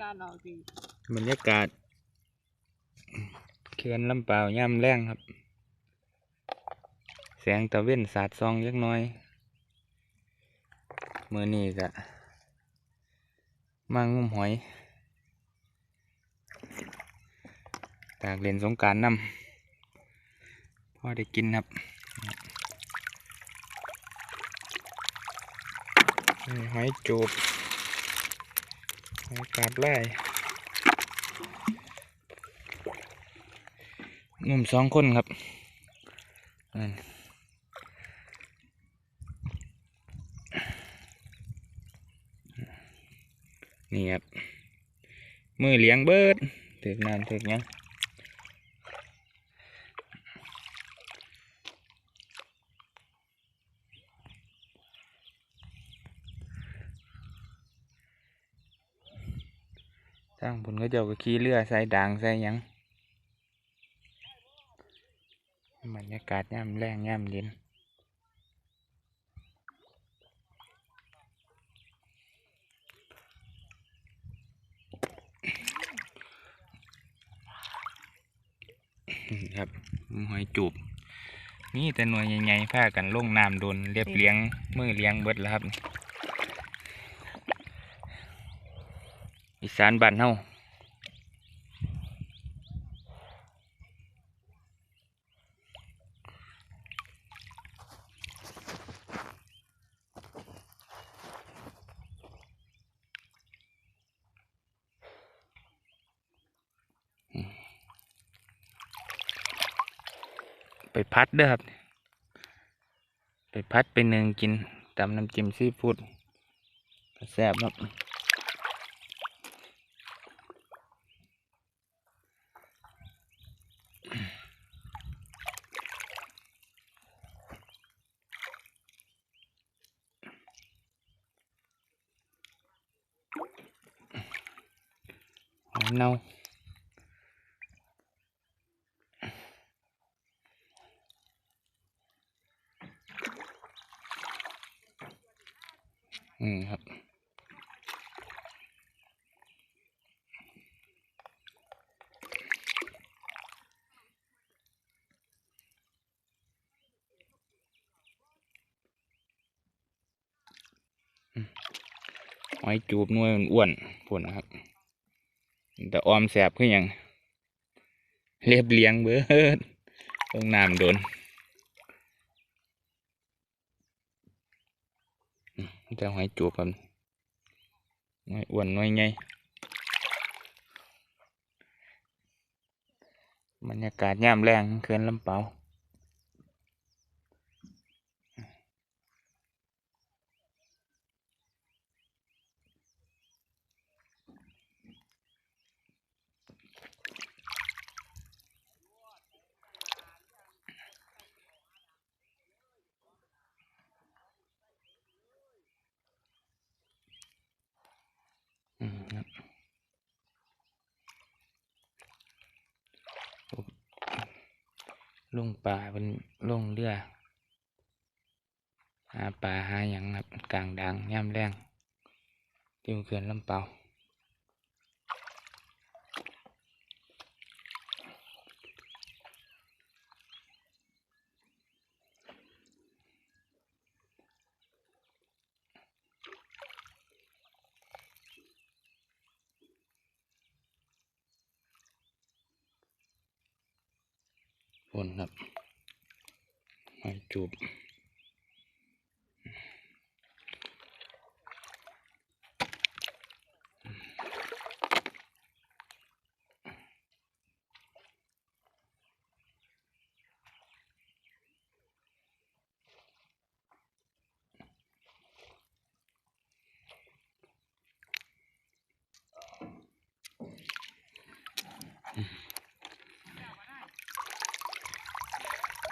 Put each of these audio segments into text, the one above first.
การออกดีบรรยากาศเขื่อนลำเปล่าย่ำแรงครับ แสงตะเว้นสาดซองเล็กน้อยมือนี้ก็มางุมหอย ตากเลนสงการนำพ่อได้กินครับหอยจูบ กาบไล่หนุ่มสองคนครับนี่ครับ มือเลี้ยงเบิร์ดถึกนานถึกยัง ทางผลก็เจ้าก็ขี่เรือใส่ด่างใส่ยังบรรยากาศย่ำแรงย่ำเย็นครับหอยจูบนี่แต่หน่วยใหญ่ๆพากันลงน้ำโดนเรียบเลี้ยงมือเลี้ยงเบิดแล้วครับ สานบ้านเฮาไปพัดเด้อครับ ไปพัดไปหนึ่งกินตำน้ำจิ้มซีฟู้ดแซ่บครับ เน่าอืมครับหอยจูบนวยอ้วนๆพุ่นนะครับ แต่ออมแสบขึ้นยังเรียบเลี้ยงเบิดลงน้ำโดนจะหอยจูบกันหน่วยอ้วนหน่อยไงบรรยากาศย่ามแรงเขื่อนลำเปา ลงป่าเป็นลงเรือหาป่าหาอย่างครับกลางดังย่ำแรงทิวเขื่อนลำเปา ฝนครับ หอยจูบ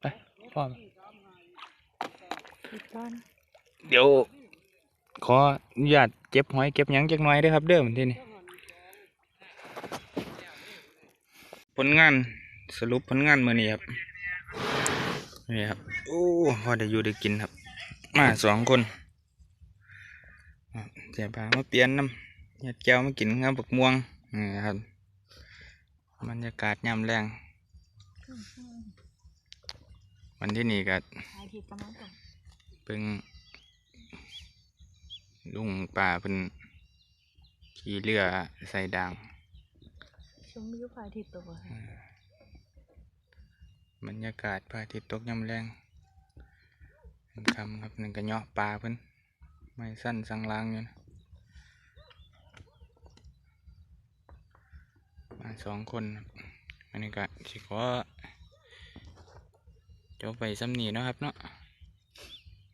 ไปพ่ออีกก้อนเดี๋ยว ขออนุญาตเก็บหอยเก็บยังจักหน่อยเด้ครับเด้อมันที่นี่ผลงานสรุปผลงานมื้อนี้ครับนี่ครับโอ้พอได้อยู่ได้กินครับ มาสองคนเสียพามาเปลี่ยนน้ำยัดแก้วมากินครับบักม่วงนี่ครับ บรรยากาศยามแรงวันที่นี่ก็ถ่ายคลิปประมาณก่อนเพิ่งลุงป่าเพิ่นขี่เรือใส่ด่างชมวิวพระอาทิตย์ตกอะค่ะบรรยากาศพระอาทิตย์ตกยามแรงเป็นคำครับนั่นก็เหยาะปลาเพิ่นไม่สั้นสังลางอยู่นะมา สองคนครับอันนี้ก็สิขอจบไปซ้ำนีนะครับเนาะ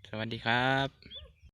สวัสดีครับ